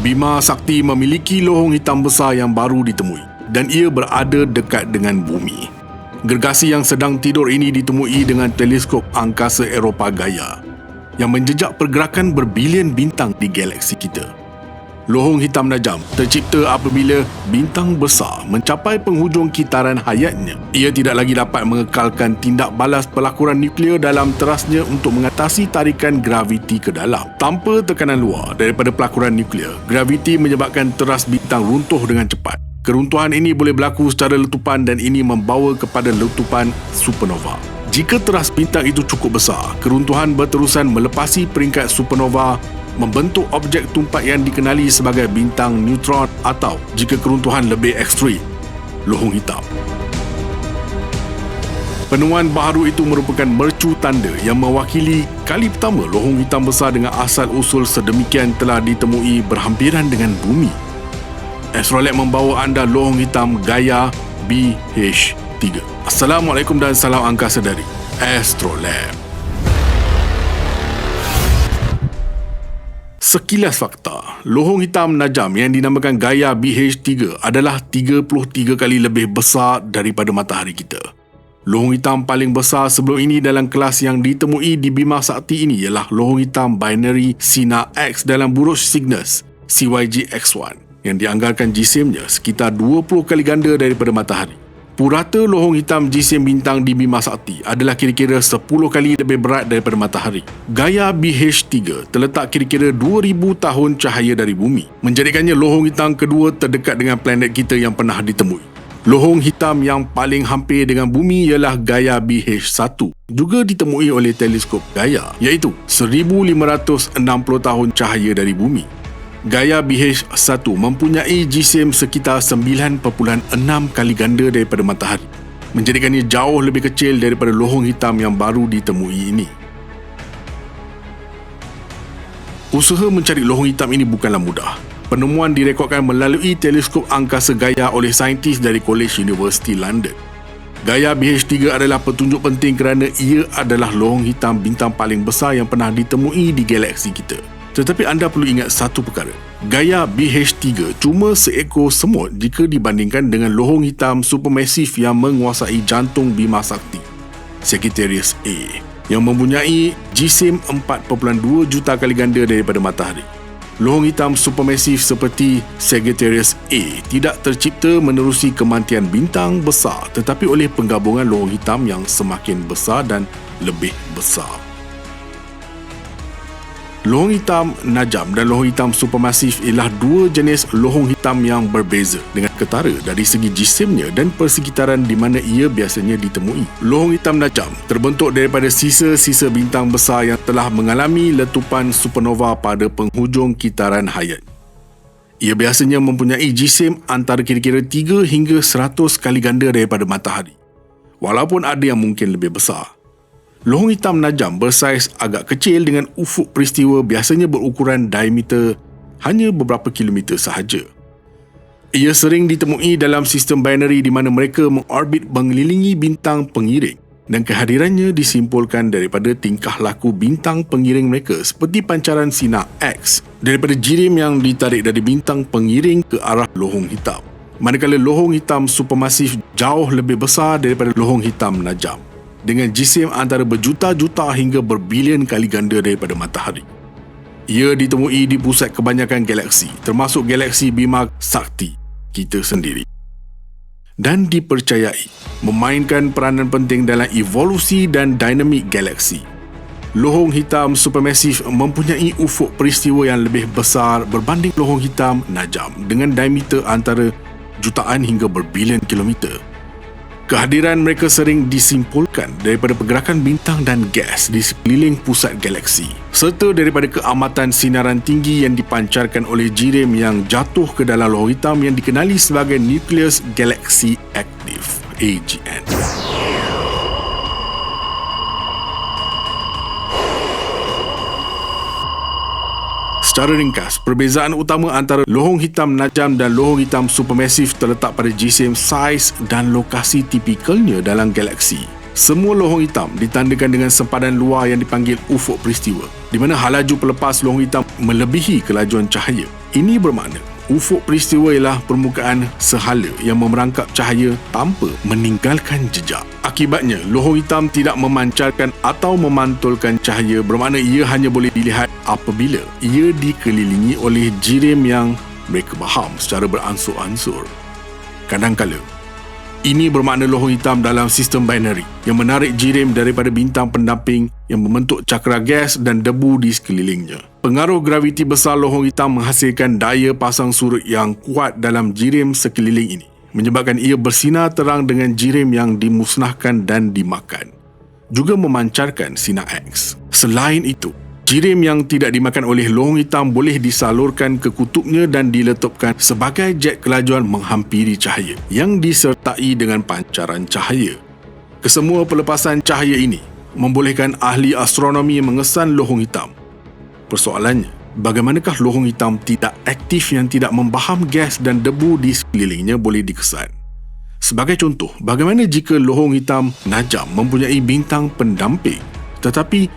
Bima Sakti memiliki lohong hitam besar yang baru ditemui dan ia berada dekat dengan bumi. Gergasi yang sedang tidur ini ditemui dengan teleskop angkasa Eropah Gaia yang menjejak pergerakan berbilion bintang di galaksi kita. Lohong hitam najam tercipta apabila bintang besar mencapai penghujung kitaran hayatnya. Ia tidak lagi dapat mengekalkan tindak balas pelakuran nuklear dalam terasnya untuk mengatasi tarikan graviti ke dalam. Tanpa tekanan luar daripada pelakuran nuklear, graviti menyebabkan teras bintang runtuh dengan cepat. Keruntuhan ini boleh berlaku secara letupan dan ini membawa kepada letupan supernova. Jika teras bintang itu cukup besar, keruntuhan berterusan melepasi peringkat supernova membentuk objek tumpat yang dikenali sebagai bintang neutron atau jika keruntuhan lebih ekstrim, lohong hitam. Penemuan baharu itu merupakan mercu tanda yang mewakili kali pertama lohong hitam besar dengan asal usul sedemikian telah ditemui berhampiran dengan bumi. Astrolab membawa anda lohong hitam Gaia BH3. Assalamualaikum dan salam angkasa dari Astrolab. Sekilas fakta, lohong hitam najam yang dinamakan Gaia BH3 adalah 33 kali lebih besar daripada matahari kita. Lohong hitam paling besar sebelum ini dalam kelas yang ditemui di Bima Sakti ini ialah lohong hitam binary Sina X dalam buruj Cygnus CYG X1 yang dianggarkan jisimnya sekitar 20 kali ganda daripada matahari. Purata lohong hitam jisim bintang di Bima Sakti adalah kira-kira 10 kali lebih berat daripada matahari. Gaya BH3 terletak kira-kira 2000 tahun cahaya dari bumi, menjadikannya lohong hitam kedua terdekat dengan planet kita yang pernah ditemui. Lohong hitam yang paling hampir dengan bumi ialah Gaya BH1, juga ditemui oleh teleskop Gaya, iaitu 1560 tahun cahaya dari bumi. Gaya BH1 mempunyai jisim sekitar 9.6 kali ganda daripada matahari, menjadikannya jauh lebih kecil daripada lohong hitam yang baru ditemui ini. Usaha mencari lohong hitam ini bukanlah mudah. Penemuan direkodkan melalui teleskop angkasa Gaya oleh saintis dari College University London. Gaya BH3 adalah petunjuk penting kerana ia adalah lohong hitam bintang paling besar yang pernah ditemui di galaksi kita. Tetapi anda perlu ingat satu perkara. Gaya BH3 cuma seekor semut jika dibandingkan dengan lohong hitam supermasif yang menguasai jantung Bima Sakti, Sagittarius A, yang mempunyai jisim 4.2 juta kali ganda daripada matahari. Lohong hitam supermasif seperti Sagittarius A tidak tercipta menerusi kemantian bintang besar tetapi oleh penggabungan lohong hitam yang semakin besar dan lebih besar. Lohong hitam najam dan lohong hitam supermasif ialah dua jenis lohong hitam yang berbeza dengan ketara dari segi jisimnya dan persekitaran di mana ia biasanya ditemui. Lohong hitam najam terbentuk daripada sisa-sisa bintang besar yang telah mengalami letupan supernova pada penghujung kitaran hayat. Ia biasanya mempunyai jisim antara kira-kira 3 hingga 100 kali ganda daripada matahari. Walaupun ada yang mungkin lebih besar. Lohong hitam najam bersaiz agak kecil dengan ufuk peristiwa biasanya berukuran diameter hanya beberapa kilometer sahaja. Ia sering ditemui dalam sistem binary di mana mereka mengorbit mengelilingi bintang pengiring dan kehadirannya disimpulkan daripada tingkah laku bintang pengiring mereka seperti pancaran sinar X daripada jirim yang ditarik dari bintang pengiring ke arah lohong hitam. Manakala lohong hitam supermasif jauh lebih besar daripada lohong hitam najam dengan jisim antara berjuta-juta hingga berbilion kali ganda daripada matahari. Ia ditemui di pusat kebanyakan galaksi, termasuk galaksi Bima Sakti kita sendiri. Dan dipercayai memainkan peranan penting dalam evolusi dan dinamik galaksi. Lohong hitam supermasif mempunyai ufuk peristiwa yang lebih besar berbanding lohong hitam najam dengan diameter antara jutaan hingga berbilion kilometer. Kehadiran mereka sering disimpulkan daripada pergerakan bintang dan gas di sekeliling pusat galaksi serta daripada keamatan sinaran tinggi yang dipancarkan oleh jirim yang jatuh ke dalam lohong hitam yang dikenali sebagai Nucleus Galaxy Active AGN. Secara ringkas, perbezaan utama antara lohong hitam najam dan lohong hitam supermasif terletak pada jisim, saiz dan lokasi tipikalnya dalam galaksi. Semua lohong hitam ditandakan dengan sempadan luar yang dipanggil ufuk peristiwa, di mana halaju pelepas lohong hitam melebihi kelajuan cahaya. Ini bermakna ufuk peristiwa ialah permukaan sehala yang memerangkap cahaya tanpa meninggalkan jejak. Akibatnya, lohong hitam tidak memancarkan atau memantulkan cahaya bermakna ia hanya boleh dilihat apabila ia dikelilingi oleh jirim yang mereka faham secara beransur-ansur. Kadang-kala, ini bermakna lohong hitam dalam sistem binary yang menarik jirim daripada bintang pendamping yang membentuk cakra gas dan debu di sekelilingnya. Pengaruh graviti besar lohong hitam menghasilkan daya pasang surut yang kuat dalam jirim sekeliling ini menyebabkan ia bersinar terang dengan jirim yang dimusnahkan dan dimakan. Juga memancarkan sinar X. Selain itu, Jirim yang tidak dimakan oleh lohong hitam boleh disalurkan ke kutubnya dan diletupkan sebagai jet kelajuan menghampiri cahaya yang disertai dengan pancaran cahaya. Kesemua pelepasan cahaya ini membolehkan ahli astronomi mengesan lohong hitam. Persoalannya, bagaimanakah lohong hitam tidak aktif yang tidak membaham gas dan debu di sekelilingnya boleh dikesan? Sebagai contoh, bagaimana jika lohong hitam najam mempunyai bintang pendamping tetapi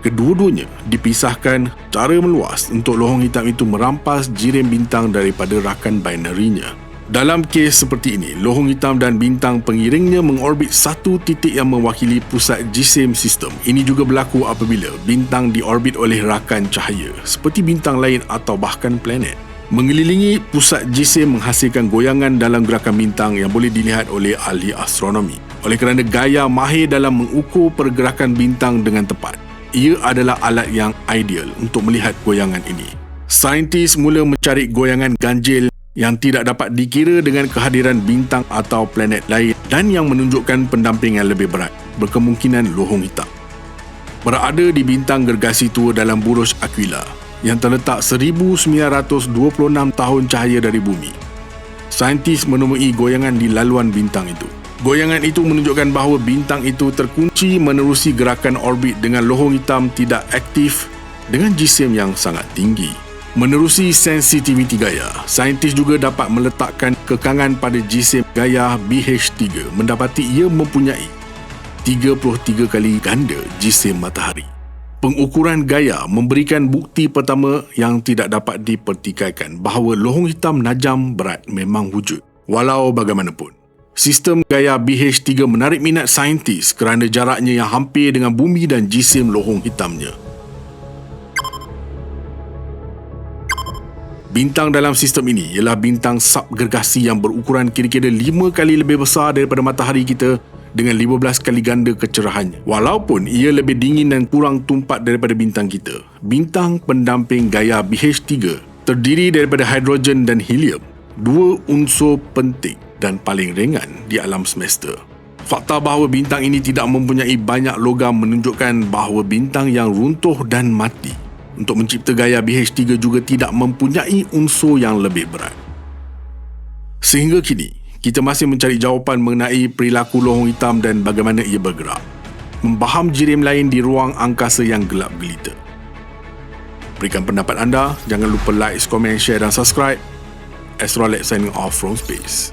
Kedua-duanya dipisahkan cara meluas untuk lohong hitam itu merampas jirim bintang daripada rakan binarinya. Dalam kes seperti ini, lohong hitam dan bintang pengiringnya mengorbit satu titik yang mewakili pusat jisim sistem. Ini juga berlaku apabila bintang diorbit oleh rakan cahaya, seperti bintang lain atau bahkan planet. Mengelilingi pusat jisim menghasilkan goyangan dalam gerakan bintang yang boleh dilihat oleh ahli astronomi. Oleh kerana gaya mahir dalam mengukur pergerakan bintang dengan tepat, ia adalah alat yang ideal untuk melihat goyangan ini. Saintis mula mencari goyangan ganjil yang tidak dapat dikira dengan kehadiran bintang atau planet lain dan yang menunjukkan pendamping yang lebih berat, berkemungkinan lohong hitam. Berada di bintang gergasi tua dalam burus Aquila yang terletak 1926 tahun cahaya dari bumi. Saintis menemui goyangan di laluan bintang itu. Goyangan itu menunjukkan bahawa bintang itu terkunci menerusi gerakan orbit dengan lohong hitam tidak aktif dengan jisim yang sangat tinggi. Menerusi sensitiviti gaya, saintis juga dapat meletakkan kekangan pada jisim gaya BH3 mendapati ia mempunyai 33 kali ganda jisim matahari. Pengukuran gaya memberikan bukti pertama yang tidak dapat dipertikaikan bahawa lohong hitam najam berat memang wujud. Walau bagaimanapun, Sistem gaya BH3 menarik minat saintis kerana jaraknya yang hampir dengan bumi dan jisim lohong hitamnya. Bintang dalam sistem ini ialah bintang subgergasi yang berukuran kira-kira 5 kali lebih besar daripada matahari kita dengan 15 kali ganda kecerahannya. Walaupun ia lebih dingin dan kurang tumpat daripada bintang kita, bintang pendamping gaya BH3 terdiri daripada hidrogen dan helium, dua unsur penting dan paling ringan di alam semesta. Fakta bahawa bintang ini tidak mempunyai banyak logam menunjukkan bahawa bintang yang runtuh dan mati untuk mencipta gaya BH3 juga tidak mempunyai unsur yang lebih berat. Sehingga kini, kita masih mencari jawapan mengenai perilaku lohong hitam dan bagaimana ia bergerak. Membaham jirim lain di ruang angkasa yang gelap gelita. Berikan pendapat anda, jangan lupa like, komen, share dan subscribe. Astrolab signing off from space.